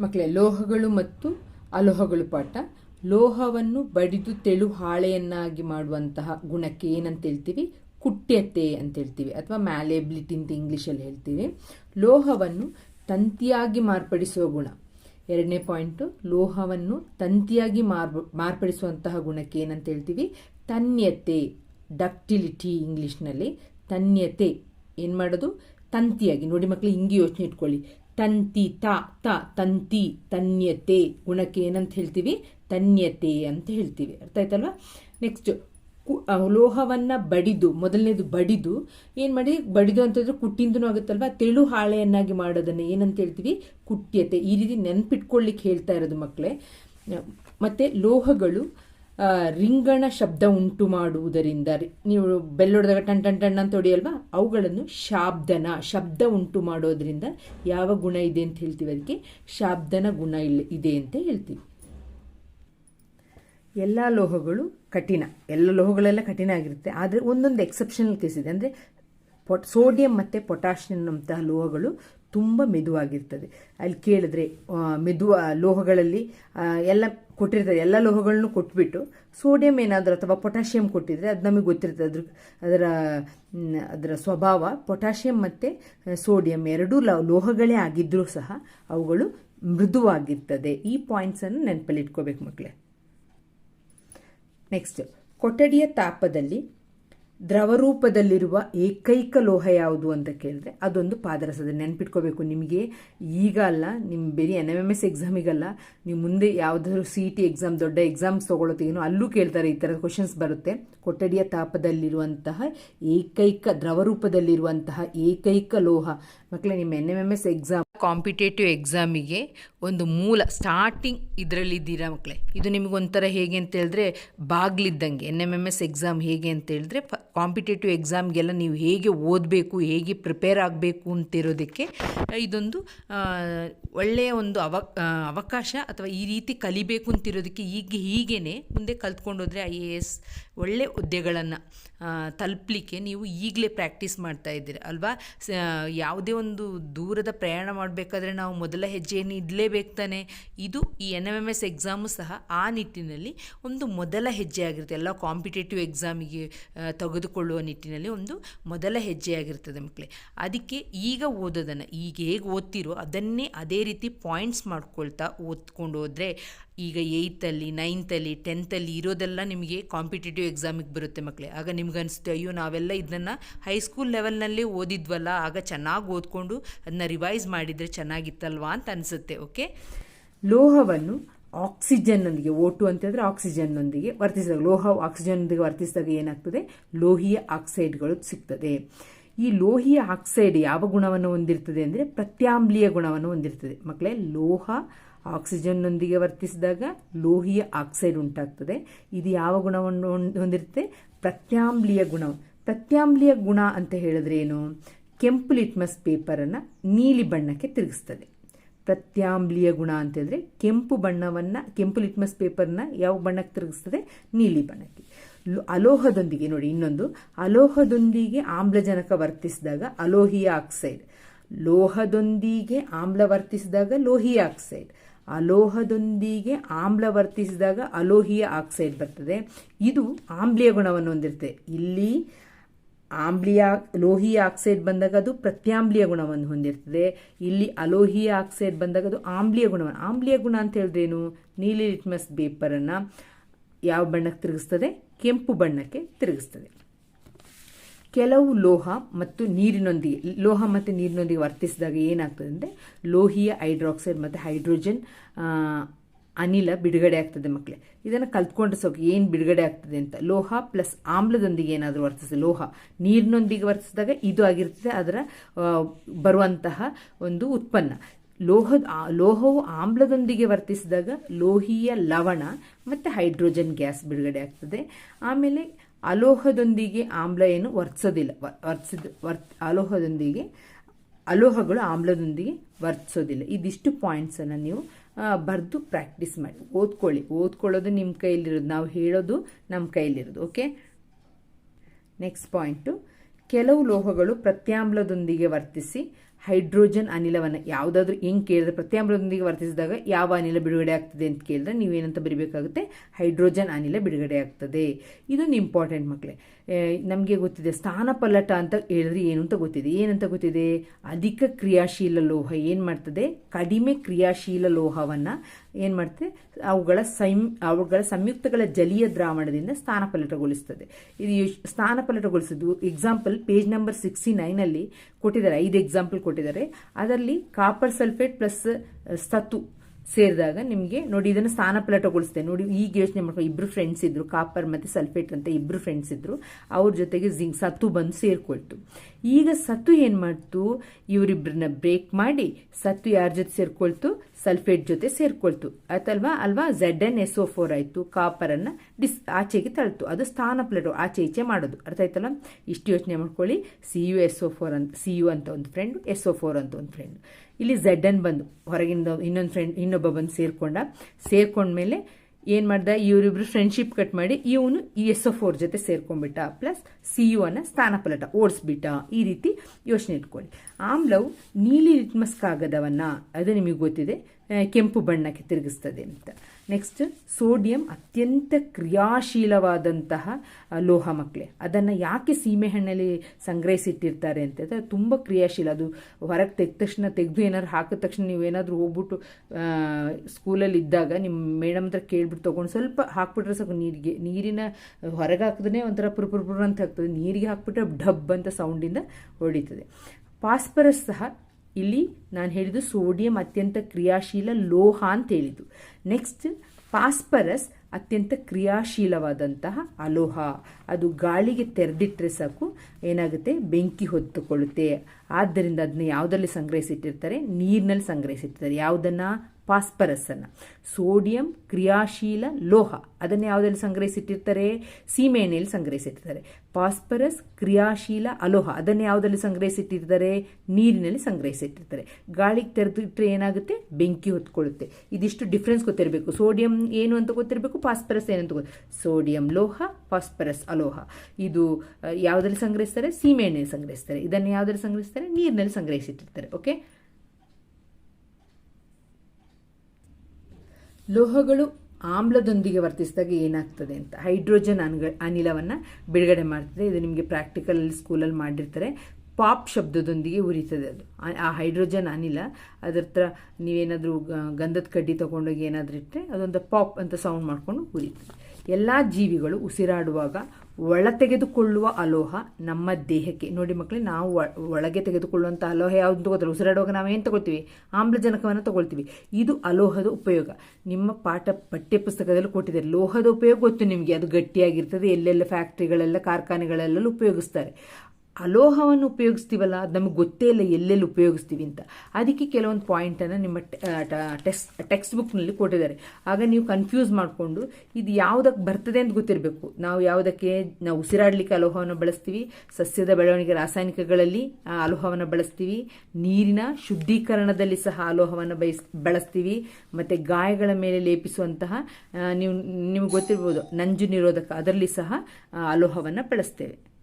ಮಕ್ಕಳೇ ಲೋಹಗಳು ಮತ್ತು ಅಲೋಹಗಳು ಪಾಠ. ಲೋಹವನ್ನು ಬಡಿದು ತೆಳು ಹಾಳೆಯನ್ನಾಗಿ ಮಾಡುವಂತಹ ಗುಣಕ್ಕೆ ಏನಂತ ಹೇಳ್ತೀವಿ? ಕುಟ್ಯತೆ ಅಂತ ಹೇಳ್ತೀವಿ, ಅಥವಾ ಮ್ಯಾಲೇಬಿಲಿಟಿ ಅಂತ ಇಂಗ್ಲೀಷಲ್ಲಿ ಹೇಳ್ತೀವಿ. ಲೋಹವನ್ನು ತಂತಿಯಾಗಿ ಮಾರ್ಪಡಿಸುವ ಗುಣ. ಎರಡನೇ ಪಾಯಿಂಟು ಲೋಹವನ್ನು ತಂತಿಯಾಗಿ ಮಾರ್ ಮಾರ್ಪಡಿಸುವಂತಹ ಗುಣಕ್ಕೆ ಏನಂತ ಹೇಳ್ತೀವಿ? ತನ್ಯತೆ ಡಕ್ಟಿಲಿಟಿ ಇಂಗ್ಲೀಷ್ನಲ್ಲಿ. ತನ್ಯತೆ, ಏನು ಮಾಡೋದು? ತಂತಿಯಾಗಿ. ನೋಡಿ ಮಕ್ಕಳು ಹಿಂಗೆ ಯೋಚನೆ ಇಟ್ಕೊಳ್ಳಿ. ತಂತಿ ತ ತ, ತಂತಿ, ತನ್ಯತೆ. ಗುಣಕ್ಕೆ ಏನಂತ ಹೇಳ್ತೀವಿ? ತನ್ಯತೆ ಅಂತ ಹೇಳ್ತೀವಿ. ಅರ್ಥ ಆಯ್ತಲ್ವಾ? ನೆಕ್ಸ್ಟ್ ಲೋಹವನ್ನ ಬಡಿದು, ಮೊದಲನೇದು ಬಡಿದು, ಏನು ಮಾಡಿ? ಬಡಿದು ಅಂತಂದ್ರೆ ಕುಟ್ಟಿಂದನೂ ಆಗುತ್ತಲ್ವಾ? ತೆಳು ಹಾಳೆಯನ್ನಾಗಿ ಮಾಡೋದನ್ನ. ಏನಂತ ಹೇಳ್ತೀವಿ? ಕುಟ್ಯತೆ. ಈ ರೀತಿ ನೆನ್ಪಿಟ್ಕೊಳ್ಳಿಕ್ಕೆ ಹೇಳ್ತಾ ಇರೋದು ಮಕ್ಕಳೇ ಮತ್ತೆ ಲೋಹಗಳು ರಿಂಗಣ ಶಬ್ದ ಉಂಟು ಮಾಡುವುದರಿಂದ ನೀವು ಬೆಲ್ಲೊಡೆದಾಗ ಟನ್ ಟನ್ ಟನ್ ಅಂತ ಹೊಡೆಯಲ್ವಾ? ಅವುಗಳನ್ನು ಶಾಬ್ದನ, ಶಬ್ದ ಉಂಟು ಮಾಡೋದ್ರಿಂದ ಯಾವ ಗುಣ ಇದೆ ಅಂತ ಹೇಳ್ತೀವಿ ಅದಕ್ಕೆ? ಶಾಬ್ದನ ಗುಣ ಇಲ್ಲ ಇದೆ ಅಂತ ಹೇಳ್ತೀವಿ. ಎಲ್ಲ ಲೋಹಗಳು ಕಠಿಣ. ಎಲ್ಲ ಲೋಹಗಳೆಲ್ಲ ಕಠಿಣ ಆಗಿರುತ್ತೆ. ಆದರೆ ಒಂದೊಂದು ಎಕ್ಸೆಪ್ಷನಲ್ ಕೇಸ್ ಇದೆ. ಅಂದರೆ ಪೊಟ್ ಸೋಡಿಯಂ ಮತ್ತು ಪೊಟ್ಯಾಷಿಯಂನಂತಹ ಲೋಹಗಳು ತುಂಬ ಮೆದುವಾಗಿರ್ತದೆ. ಅಲ್ಲಿ ಕೇಳಿದ್ರೆ ಮೆದುವ ಮೆದು ಲೋಹಗಳಲ್ಲಿ ಎಲ್ಲ ಕೊಟ್ಟಿರ್ತದೆ. ಎಲ್ಲ ಲೋಹಗಳನ್ನು ಕೊಟ್ಬಿಟ್ಟು ಸೋಡಿಯಂ ಏನಾದರೂ ಅಥವಾ ಪೊಟ್ಯಾಷಿಯಂ ಕೊಟ್ಟಿದ್ರೆ ಅದು ನಮಗೆ ಗೊತ್ತಿರ್ತದೆ. ಅದ್ರ, ಅದರ ಅದರ ಸ್ವಭಾವ ಪೊಟ್ಯಾಷಿಯಂ ಮತ್ತು ಸೋಡಿಯಂ ಎರಡೂ ಲೋಹಗಳೇ ಆಗಿದ್ದರೂ ಸಹ ಅವುಗಳು ಮೃದುವಾಗಿರ್ತದೆ. ಈ ಪಾಯಿಂಟ್ಸನ್ನು ನೆನಪಲ್ಲಿ ಇಟ್ಕೋಬೇಕು ಮಕ್ಕಳೇ ನೆಕ್ಸ್ಟ್ ಕೊಠಡಿಯ ತಾಪದಲ್ಲಿ ದ್ರವರೂಪದಲ್ಲಿರುವ ಏಕೈಕ ಲೋಹ ಯಾವುದು ಅಂತ ಕೇಳಿದ್ರೆ ಅದೊಂದು ಪಾದರಸದ ನೆನ್ಪಿಟ್ಕೋಬೇಕು ನಿಮಗೆ. ಈಗ ಅಲ್ಲ ನಿಮ್ಮ ಬೇರೆ ಎನ್ ಎಂ ಎಂ ಎಸ್ ಎಕ್ಸಾಮಿಗಲ್ಲ ನೀವು ಮುಂದೆ ಯಾವುದಾದ್ರೂ ಸಿ ಟಿ ಎಕ್ಸಾಮ್ ದೊಡ್ಡ ಎಕ್ಸಾಮ್ಸ್ ತಗೊಳ್ಳೋತೀನೋ ಅಲ್ಲೂ ಕೇಳ್ತಾರೆ ಈ ಥರದ ಕ್ವಶನ್ಸ್ ಬರುತ್ತೆ. ಕೊಠಡಿಯ ತಾಪದಲ್ಲಿರುವಂತಹ ಏಕೈಕ, ದ್ರವರೂಪದಲ್ಲಿರುವಂತಹ ಏಕೈಕ ಲೋಹ. ಮಕ್ಕಳೇ ನಿಮ್ಮ N M M S exam competitive ಎಕ್ಸಾಮಿಗೆ ಒಂದು ಮೂಲ ಸ್ಟಾರ್ಟಿಂಗ್ ಇದರಲ್ಲಿದ್ದೀರಾ ಮಕ್ಕಳೇ? ಇದು ನಿಮಗೊಂಥರ ಹೇಗೆ ಅಂತ ಹೇಳಿದ್ರೆ, ಬಾಗ್ಲಿದ್ದಂಗೆ N M M S exam ಹೇಗೆ ಅಂತ ಹೇಳಿದ್ರೆ ಕಾಂಪಿಟೇಟಿವ್ ಎಕ್ಸಾಮ್ಗೆಲ್ಲ ನೀವು ಹೇಗೆ ಓದಬೇಕು, ಹೇಗೆ ಪ್ರಿಪೇರ್ ಆಗಬೇಕು ಅಂತಿರೋದಕ್ಕೆ ಇದೊಂದು ಒಳ್ಳೆಯ ಒಂದು ಅವ ಅವಕಾಶ ಅಥವಾ ಈ ರೀತಿ ಕಲಿಬೇಕು ಅಂತಿರೋದಕ್ಕೆ ಈಗ ಹೀಗೇ ಮುಂದೆ ಕಲ್ತ್ಕೊಂಡೋದ್ರೆ ಐ ಎ ಎಸ್ ಒಳ್ಳೆ ಹುದ್ದೆಗಳನ್ನು ತಲುಪಲಿಕ್ಕೆ ನೀವು ಈಗಲೇ ಪ್ರಾಕ್ಟೀಸ್ ಮಾಡ್ತಾ ಇದ್ದೀರಿ, ಅಲ್ವಾ? ಯಾವುದೇ ಒಂದು ದೂರದ ಪ್ರಯಾಣ ಮಾಡಬೇಕಾದ್ರೆ ನಾವು ಮೊದಲ ಹೆಜ್ಜೆಯನ್ನು ಇಡಲೇಬೇಕು. ತಾನೆ? ಇದು ಈ N M M S exam ಸಹ ಆ ನಿಟ್ಟಿನಲ್ಲಿ ಒಂದು ಮೊದಲ ಹೆಜ್ಜೆ ಆಗಿರುತ್ತೆ ಎಲ್ಲ ಕಾಂಪಿಟೇಟಿವ್ ಎಕ್ಸಾಮಿಗೆ ತೆಗೆದುಕೊಳ್ಳುವ ನಿಟ್ಟಿನಲ್ಲಿ ಒಂದು ಮೊದಲ ಹೆಜ್ಜೆ ಆಗಿರ್ತದೆ ಮಕ್ಕಳೇ ಅದಕ್ಕೆ ಈಗ ಓದೋದನ್ನು, ಈಗ ಹೇಗೆ ಓದ್ತಿರೋ ಅದನ್ನೇ ಅದೇ ರೀತಿ ಪಾಯಿಂಟ್ಸ್ ಮಾಡ್ಕೊಳ್ತಾ ಓದ್ಕೊಂಡು ಹೋದರೆ ಈಗ ಏಯ್ತಲ್ಲಿ ನೈನ್ತಲ್ಲಿ ಟೆಂತಲ್ಲಿ ಇರೋದೆಲ್ಲ ನಿಮಗೆ ಕಾಂಪಿಟೇಟಿವ್ ಎಕ್ಸಾಮಿಗೆ ಬರುತ್ತೆ ಮಕ್ಕಳೇ ಆಗ ನಿಮ್ಗೆ ಅನಿಸುತ್ತೆ, ಅಯ್ಯೋ, ನಾವೆಲ್ಲ ಇದನ್ನು ಹೈಸ್ಕೂಲ್ ಲೆವೆಲ್ನಲ್ಲೇ ಓದಿದ್ವಲ್ಲ, ಆಗ ಚೆನ್ನಾಗಿ ಓದ್ಕೊಂಡು ಅದನ್ನ ರಿವೈಸ್ ಮಾಡಿದರೆ ಚೆನ್ನಾಗಿತ್ತಲ್ವಾ? ಅಂತ ಅನಿಸುತ್ತೆ ಓಕೆ ಲೋಹವನ್ನು ಆಕ್ಸಿಜನ್ನೊಂದಿಗೆ ಓಟು ಅಂತ ಹೇಳಿದ್ರೆ ಆಕ್ಸಿಜನ್ನೊಂದಿಗೆ ವರ್ತಿಸಿದಾಗ, ಲೋಹ ಆಕ್ಸಿಜನ್ನೊಂದಿಗೆ ವರ್ತಿಸಿದಾಗ ಏನಾಗ್ತದೆ? ಲೋಹೀಯ ಆಕ್ಸೈಡ್ಗಳು ಸಿಗ್ತದೆ. ಈ ಲೋಹಿಯ ಆಕ್ಸೈಡ್ ಯಾವ ಗುಣವನ್ನು ಹೊಂದಿರ್ತದೆ ಅಂದರೆ ಪ್ರತ್ಯಾಮ್ಲೀಯ ಗುಣವನ್ನು ಹೊಂದಿರ್ತದೆ. ಮಕ್ಕಳೇ, ಲೋಹ ಆಕ್ಸಿಜನ್ನೊಂದಿಗೆ ವರ್ತಿಸಿದಾಗ ಲೋಹಿಯ ಆಕ್ಸೈಡ್ ಉಂಟಾಗ್ತದೆ. ಇದು ಯಾವ ಗುಣವನ್ನು ಹೊಂದ್- ಹೊಂದಿರುತ್ತೆ? ಪ್ರತ್ಯಾಮ್ಲೀಯ ಗುಣ. ಪ್ರತ್ಯಾಮ್ಲೀಯ ಗುಣ ಅಂತ ಹೇಳಿದ್ರೆ ಏನು? ಕೆಂಪು ಲಿಟ್ಮಸ್ ಪೇಪರನ್ನು ನೀಲಿ ಬಣ್ಣಕ್ಕೆ ತಿರುಗಿಸ್ತದೆ. ಪ್ರತ್ಯಾಮ್ಲೀಯ ಗುಣ ಅಂತ ಹೇಳಿದ್ರೆ ಕೆಂಪು ಬಣ್ಣವನ್ನು, ಕೆಂಪು ಲಿಟ್ಮಸ್ ಪೇಪರ್ನ ಯಾವ ಬಣ್ಣಕ್ಕೆ ತಿರುಗಿಸ್ತದೆ? ನೀಲಿ ಬಣ್ಣಕ್ಕೆ. ಅಲೋಹದೊಂದಿಗೆ ನೋಡಿ, ಇನ್ನೊಂದು, ಅಲೋಹದೊಂದಿಗೆ ಆಮ್ಲಜನಕ ವರ್ತಿಸಿದಾಗ ಅಲೋಹೀಯ ಆಕ್ಸೈಡ್. ಲೋಹದೊಂದಿಗೆ ಆಮ್ಲ ವರ್ತಿಸಿದಾಗ ಲೋಹೀಯ ಆಕ್ಸೈಡ್. ಅಲೋಹದೊಂದಿಗೆ ಆಮ್ಲ ವರ್ತಿಸಿದಾಗ ಅಲೋಹೀಯ ಆಕ್ಸೈಡ್ ಬರ್ತದೆ. ಇದು ಆಮ್ಲೀಯ ಗುಣವನ್ನು ಹೊಂದಿರುತ್ತೆ. ಇಲ್ಲಿ ಆಮ್ಲೀಯ, ಲೋಹೀಯ ಆಕ್ಸೈಡ್ ಬಂದಾಗ ಅದು ಪ್ರತ್ಯಾಮ್ಲೀಯ ಗುಣವನ್ನು ಹೊಂದಿರ್ತದೆ. ಇಲ್ಲಿ ಅಲೋಹೀಯ ಆಕ್ಸೈಡ್ ಬಂದಾಗ ಅದು ಆಮ್ಲೀಯ ಗುಣವನ್ನು. ಆಮ್ಲೀಯ ಗುಣ ಅಂತ ಹೇಳಿದ್ರೇನು ನೀಲಿ ಲಿಟ್ಮಸ್ ಪೇಪರನ್ನು ಯಾವ ಬಣ್ಣಕ್ಕೆ ತಿರುಗಿಸ್ತದೆ? ಕೆಂಪು ಬಣ್ಣಕ್ಕೆ ತಿರುಗಿಸ್ತದೆ. ಕೆಲವು ಲೋಹ ಮತ್ತು ನೀರಿನೊಂದಿಗೆ ಲೋಹ ಮತ್ತು ನೀರಿನೊಂದಿಗೆ ವರ್ತಿಸಿದಾಗ ಏನಾಗ್ತದೆ ಅಂದರೆ ಲೋಹೀಯ ಹೈಡ್ರಾಕ್ಸೈಡ್ ಮತ್ತು ಹೈಡ್ರೋಜನ್ ಅನಿಲ ಬಿಡುಗಡೆ ಆಗ್ತದೆ ಮಕ್ಕಳೇ ಇದನ್ನು ಕಲ್ತ್ಕೊಂಡ್ರೆ ಸಾಕು ಏನು ಬಿಡುಗಡೆ ಆಗ್ತದೆ ಅಂತ. ಲೋಹ ಪ್ಲಸ್ ಆಮ್ಲದೊಂದಿಗೆ ಏನಾದರೂ ವರ್ತಿಸ್ತದೆ ಲೋಹ ನೀರಿನೊಂದಿಗೆ ವರ್ತಿಸಿದಾಗ ಇದು ಆಗಿರ್ತದೆ. ಅದರ ಬರುವಂತಹ ಒಂದು ಉತ್ಪನ್ನ. ಲೋಹದ ಲೋಹವು ಆಮ್ಲದೊಂದಿಗೆ ವರ್ತಿಸಿದಾಗ ಲೋಹೀಯ ಲವಣ ಮತ್ತು ಹೈಡ್ರೋಜನ್ ಗ್ಯಾಸ್ ಬಿಡುಗಡೆ ಆಗ್ತದೆ. ಆಮೇಲೆ ಅಲೋಹದೊಂದಿಗೆ ಆಮ್ಲ ಏನು ವರ್ತಿಸೋದಿಲ್ಲ. ವರ್ತಿಸಿದ, ವರ್ತ್, ಅಲೋಹದೊಂದಿಗೆ, ಅಲೋಹಗಳು ಆಮ್ಲದೊಂದಿಗೆ ವರ್ತಿಸೋದಿಲ್ಲ. ಇದಿಷ್ಟು ಪಾಯಿಂಟ್ಸನ್ನು ನೀವು ಬರೆದು ಪ್ರಾಕ್ಟೀಸ್ ಮಾಡಿ. ಓದ್ಕೊಳ್ಳಿ. ಓದ್ಕೊಳ್ಳೋದು ನಿಮ್ಮ ಕೈಲಿರೋದು ನಾವು ಹೇಳೋದು ನಮ್ಮ ಕೈಲಿರೋದು ಓಕೆ ನೆಕ್ಸ್ಟ್ ಪಾಯಿಂಟು ಕೆಲವು ಲೋಹಗಳು ಪ್ರತ್ಯಾಮ್ಲದೊಂದಿಗೆ ವರ್ತಿಸಿ ಹೈಡ್ರೋಜನ್ ಅನಿಲವನ್ನು ಯಾವುದಾದ್ರೂ ಹೆಂಗೆ ಕೇಳಿದ್ರೆ ಪ್ರತ್ಯಾಮ್ಲದೊಂದಿಗೆ ವರ್ತಿಸಿದಾಗ ಯಾವ ಅನಿಲ ಬಿಡುಗಡೆ ಆಗ್ತದೆ ಅಂತ ಕೇಳಿದ್ರೆ ನೀವೇನಂತ ಬರಿಬೇಕಾಗುತ್ತೆ? ಹೈಡ್ರೋಜನ್ ಅನಿಲ ಬಿಡುಗಡೆ ಆಗ್ತದೆ. ಇದೊಂದು ಇಂಪಾರ್ಟೆಂಟ್ ಮಕ್ಕಳೇ ನಮಗೆ ಗೊತ್ತಿದೆ ಸ್ಥಾನಪಲ್ಲಟ ಅಂತ ಹೇಳಿದ್ರೆ ಏನು ಅಂತ ಗೊತ್ತಿದೆ. ಏನಂತ ಗೊತ್ತಿದೆ? ಅಧಿಕ ಕ್ರಿಯಾಶೀಲ ಲೋಹ ಏನು ಮಾಡ್ತದೆ? ಕಡಿಮೆ ಕ್ರಿಯಾಶೀಲ ಲೋಹವನ್ನು ಏನು ಮಾಡ್ತದೆ? ಅವುಗಳ ಸೈಮ್, ಅವುಗಳ ಸಂಯುಕ್ತಗಳ ಜಲೀಯ ದ್ರಾವಣದಿಂದ ಸ್ಥಾನಪಲ್ಲಟಗೊಳಿಸ್ತದೆ ಇದು ಸ್ಥಾನ ಸ್ಥಾನಪಲ್ಲಟಗೊಳಿಸೋದು ಎಕ್ಸಾಂಪಲ್ ಪೇಜ್ ನಂಬರ್ ಸಿಕ್ಸ್ಟಿ ನೈನಲ್ಲಿ ಕೊಟ್ಟಿದ್ದಾರೆ, ಐದು ಎಕ್ಸಾಂಪಲ್ ಕೊಟ್ಟಿದ್ದಾರೆ. ಅದರಲ್ಲಿ ಕಾಪರ್ ಸಲ್ಫೇಟ್ ಪ್ಲಸ್ ಸತು ಸೇರಿದಾಗ ನಿಮಗೆ ನೋಡಿ ಇದನ್ನು ಸ್ಥಾನಪಲ್ಲಟಗೊಳಿಸುತ್ತೆ ನೋಡಿ ಈಗ ಯೋಚನೆ ಮಾಡ್ಕೊಂಡು ಇಬ್ರು ಫ್ರೆಂಡ್ಸ್ ಇದ್ರು ಕಾಪರ್ ಮತ್ತು ಸಲ್ಫೇಟ್ ಅಂತ ಇಬ್ರು ಫ್ರೆಂಡ್ಸ್ ಇದ್ರು, ಅವ್ರ ಜೊತೆಗೆ ಜಿಂಕ್ ಸತ್ತು ಬಂದು ಸೇರ್ಕೊಳ್ತು. ಈಗ ಸತ್ತು ಏನು ಮಾಡ್ತು? ಇವರಿಬ್ಬರನ್ನ ಬ್ರೇಕ್ ಮಾಡಿ ಸತ್ತು ಯಾರ ಜೊತೆ ಸೇರ್ಕೊಳ್ತು? ಸಲ್ಫೇಟ್ ಜೊತೆ ಸೇರ್ಕೊಳ್ತು. ಆಯ್ತಲ್ವಾ ಅಲ್ವಾ Z N S O four ಆಯಿತು. ಕಾಪರನ್ನು ಡಿಸ್ ಆಚೆಗೆ ತಳ್ತು. ಅದು ಸ್ಥಾನಪಲ್ಲಟ ಆಚೆ ಈಚೆ ಮಾಡೋದು. ಅರ್ಥ ಆಯ್ತಲ್ಲ? ಇಷ್ಟು ಯೋಚನೆ ಮಾಡ್ಕೊಳ್ಳಿ. C U S O four ಅಂತ ಸಿ ಯು ಅಂತ ಒಂದು ಫ್ರೆಂಡ್ ಎಸ್ ಒ ಫೋರ್ ಅಂತ ಒಂದು ಫ್ರೆಂಡ್ ಇಲ್ಲಿ ಝೆಡ್ ಎನ್ ಬಂದು, ಹೊರಗಿಂದ ಇನ್ನೊಂದು ಫ್ರೆಂಡ್ ಇನ್ನೊಬ್ಬ ಬಂದು ಸೇರ್ಕೊಂಡ. ಸೇರ್ಕೊಂಡ್ಮೇಲೆ ಏನು ಮಾಡ್ದ? ಇವರಿಬ್ರು ಫ್ರೆಂಡ್ಶಿಪ್ ಕಟ್ ಮಾಡಿ ಇವನು ಈ ಎಸ್ ಒ ಫೋರ್ ಜೊತೆ ಸೇರ್ಕೊಂಡ್ಬಿಟ್ಟ. ಪ್ಲಸ್ ಸಿ ಯು ಅನ್ನ ಸ್ಥಾನಪಲ್ಲಟ ಓಡಿಸ್ಬಿಟ್ಟ. ಈ ರೀತಿ ಯೋಚನೆ ಇಟ್ಕೊಳ್ಳಿ. ಆಮ್ಲವು ನೀಲಿ ಲಿಟ್ಮಸ್ ಕಾಗದವನ್ನ ಅದು ನಿಮಗೆ ಗೊತ್ತಿದೆ ಕೆಂಪು ಬಣ್ಣಕ್ಕೆ ತಿರುಗಿಸ್ತದೆ ಅಂತ. ನೆಕ್ಸ್ಟ್ ಸೋಡಿಯಂ ಅತ್ಯಂತ ಕ್ರಿಯಾಶೀಲವಾದಂತಹ ಲೋಹ ಮಕ್ಕಳೇ ಅದನ್ನು ಯಾಕೆ ಸೀಮೆಹಣ್ಣಲ್ಲಿ ಸಂಗ್ರಹಿಸಿಟ್ಟಿರ್ತಾರೆ ಅಂತಂದರೆ ತುಂಬ ಕ್ರಿಯಾಶೀಲ. ಅದು ಹೊರಗೆ ತೆಗೆದ ತಕ್ಷಣ ತೆಗೆದು ಏನಾದ್ರು ಹಾಕಿದ ತಕ್ಷಣ ನೀವೇನಾದರೂ ಹೋಗ್ಬಿಟ್ಟು ಸ್ಕೂಲಲ್ಲಿ ಇದ್ದಾಗ ನಿಮ್ಮ ಮೇಡಮ್ ಹತ್ರ ಕೇಳ್ಬಿಟ್ಟು ತೊಗೊಂಡು ಸ್ವಲ್ಪ ಹಾಕ್ಬಿಟ್ರೆ ಸ್ವಲ್ಪ ನೀರಿಗೆ. ನೀರಿನ ಹೊರಗೆ ಹಾಕಿದ್ರೆ ಒಂಥರ ಪುರ್ ಪುರ್ ಪುರ್ ಅಂತ ಹಾಕ್ತದೆ ನೀರಿಗೆ ಹಾಕ್ಬಿಟ್ರೆ ಡಬ್ ಅಂತ ಸೌಂಡಿಂದ ಹೊಡಿತದೆ ಫಾಸ್ಫರಸ್ ಸಹ ಇಲ್ಲಿ ನಾನು ಹೇಳಿದ್ದು ಸೋಡಿಯಂ ಅತ್ಯಂತ ಕ್ರಿಯಾಶೀಲ ಲೋಹ ಅಂತ ಹೇಳಿದ್ದು. ನೆಕ್ಸ್ಟ್ ಫಾಸ್ಫರಸ್ ಅತ್ಯಂತ ಕ್ರಿಯಾಶೀಲವಾದಂತಹ ಅಲೋಹ. ಅದು ಗಾಳಿಗೆ ತೆರೆದಿಟ್ಟರೆ ಸಾಕು, ಏನಾಗುತ್ತೆ? ಬೆಂಕಿ ಹೊತ್ತುಕೊಳ್ಳುತ್ತೆ. ಆದ್ದರಿಂದ ಅದನ್ನ ಯಾವುದರಲ್ಲಿ ಸಂಗ್ರಹಿಸಿಟ್ಟಿರ್ತಾರೆ? ನೀರಿನಲ್ಲಿ ಸಂಗ್ರಹಿಸಿಟ್ಟಿರ್ತಾರೆ. ಯಾವುದನ್ನ? ಫಾಸ್ಫರಸ್ ಅನ್ನ ಸೋಡಿಯಂ ಕ್ರಿಯಾಶೀಲ ಲೋಹ. ಅದನ್ನು ಯಾವುದರಲ್ಲಿ ಸಂಗ್ರಹಿಸಿಟ್ಟಿರ್ತಾರೆ? ಸೀಮೆಎಣ್ಣೆಯಲ್ಲಿ ಸಂಗ್ರಹಿಸಿಟ್ಟಿರ್ತಾರೆ. ಫಾಸ್ಫರಸ್ ಕ್ರಿಯಾಶೀಲ ಅಲೋಹ. ಅದನ್ನು ಯಾವುದರಲ್ಲಿ ಸಂಗ್ರಹಿಸಿಟ್ಟಿರ್ತಾರೆ? ನೀರಿನಲ್ಲಿ ಸಂಗ್ರಹಿಸಿಟ್ಟಿರ್ತಾರೆ. ಗಾಳಿಗೆ ತೆರೆದಿಟ್ಟರೆ ಏನಾಗುತ್ತೆ? ಬೆಂಕಿ ಹೊತ್ಕೊಳ್ಳುತ್ತೆ. ಇದಿಷ್ಟು ಡಿಫ್ರೆನ್ಸ್ ಗೊತ್ತಿರಬೇಕು. ಸೋಡಿಯಂ ಏನು ಅಂತ ಗೊತ್ತಿರಬೇಕು? ಫಾಸ್ಫರಸ್ ಏನಂತ ಗೊತ್ತು ಸೋಡಿಯಂ ಲೋಹ ಫಾಸ್ಫರಸ್ ಅಲೋಹ. ಇದು ಯಾವುದರಲ್ಲಿ ಸಂಗ್ರಹಿಸ್ತಾರೆ? ಸೀಮೆಎಣ್ಣೆಯಲ್ಲಿ ಸಂಗ್ರಹಿಸ್ತಾರೆ. ಇದನ್ನು ಯಾವುದರಲ್ಲಿ ಸಂಗ್ರಹಿಸ್ತಾರೆ? ನೀರಿನಲ್ಲಿ ಸಂಗ್ರಹಿಸಿಟ್ಟಿರ್ತಾರೆ. ಓಕೆ ಲೋಹಗಳು ಆಮ್ಲದೊಂದಿಗೆ ವರ್ತಿಸಿದಾಗ ಏನಾಗ್ತದೆ ಅಂತ. ಹೈಡ್ರೋಜನ್ ಅನ್ಗ, ಅನಿಲವನ್ನು ಬಿಡುಗಡೆ ಮಾಡ್ತದೆ. ಇದು ನಿಮಗೆ ಪ್ರಾಕ್ಟಿಕಲ್ ಸ್ಕೂಲಲ್ಲಿ ಮಾಡಿರ್ತಾರೆ. ಪಾಪ್ ಶಬ್ದದೊಂದಿಗೆ ಉರಿತದೆ ಅದು. ಆ- ಹೈಡ್ರೋಜನ್ ಅನಿಲ ಅದ್ರ ಹತ್ರ ನೀವೇನಾದರೂ ಗಂಧದ ಕಡ್ಡಿ ತೊಗೊಂಡೋಗಿ ಏನಾದರೂ ಇಟ್ಟರೆ ಅದೊಂದು ಪಾಪ್ ಅಂತ ಸೌಂಡ್ ಮಾಡಿಕೊಂಡು ಉರಿತದೆ. ಎಲ್ಲ ಜೀವಿಗಳು ಉಸಿರಾಡುವಾಗ ಒಳ ತೆಗೆದುಕೊಳ್ಳುವ ಅಲೋಹ ನಮ್ಮ ದೇಹಕ್ಕೆ. ನೋಡಿ ಮಕ್ಕಳೇ ನಾವು ಒಳಗೆ ತೆಗೆದುಕೊಳ್ಳುವಂಥ ಅಲೋಹ ಯಾವುದು ತಗೋತಾರೆ ಉಸಿರಾಡುವಾಗ ನಾವೇನು ತಗೊಳ್ತೀವಿ? ಆಮ್ಲಜನಕವನ್ನು ತಗೊಳ್ತೀವಿ. ಇದು ಅಲೋಹದ ಉಪಯೋಗ. ನಿಮ್ಮ ಪಾಠ ಪಠ್ಯ ಪುಸ್ತಕದಲ್ಲಿ ಕೊಟ್ಟಿದ್ದಾರೆ. ಲೋಹದ ಉಪಯೋಗ ಗೊತ್ತು ನಿಮಗೆ. ಅದು ಗಟ್ಟಿಯಾಗಿರ್ತದೆ. ಎಲ್ಲೆಲ್ಲ ಫ್ಯಾಕ್ಟ್ರಿಗಳೆಲ್ಲ ಕಾರ್ಖಾನೆಗಳೆಲ್ಲ ಉಪಯೋಗಿಸ್ತಾರೆ. ಅಲೋಹವನ್ನು ಉಪಯೋಗಿಸ್ತೀವಲ್ಲ ನಮಗೆ ಗೊತ್ತೇ ಇಲ್ಲ ಎಲ್ಲೆಲ್ಲಿ ಉಪಯೋಗಿಸ್ತೀವಿ ಅಂತ. ಅದಕ್ಕೆ ಕೆಲವೊಂದು ಪಾಯಿಂಟನ್ನು ನಿಮ್ಮ ಟೆಕ್ಸ್ಟ್ ಟೆಕ್ಸ್ಟ್ ಬುಕ್ನಲ್ಲಿ ಕೊಟ್ಟಿದ್ದಾರೆ. ಆಗ ನೀವು ಕನ್ಫ್ಯೂಸ್ ಮಾಡಿಕೊಂಡು ಇದು ಯಾವುದಕ್ಕೆ ಬರ್ತದೆ ಅಂತ ಗೊತ್ತಿರಬೇಕು. ನಾವು ಯಾವುದಕ್ಕೆ, ನಾವು ಉಸಿರಾಡಲಿಕ್ಕೆ ಅಲೋಹವನ್ನು ಬಳಸ್ತೀವಿ, ಸಸ್ಯದ ಬೆಳವಣಿಗೆ ರಾಸಾಯನಿಕಗಳಲ್ಲಿ ಅಲೋಹವನ್ನು ಬಳಸ್ತೀವಿ, ನೀರಿನ ಶುದ್ಧೀಕರಣದಲ್ಲಿ ಸಹ ಅಲೋಹವನ್ನು ಬಯಸ್, ಬಳಸ್ತೀವಿ, ಮತ್ತು ಗಾಯಗಳ ಮೇಲೆ ಲೇಪಿಸುವಂತಹ ನೀವು, ನಿಮ್ಗೆ ಗೊತ್ತಿರ್ಬೋದು, ನಂಜು ನಿರೋಧಕ, ಅದರಲ್ಲಿ ಸಹ ಅಲೋಹವನ್ನು ಬಳಸ್ತೇವೆ.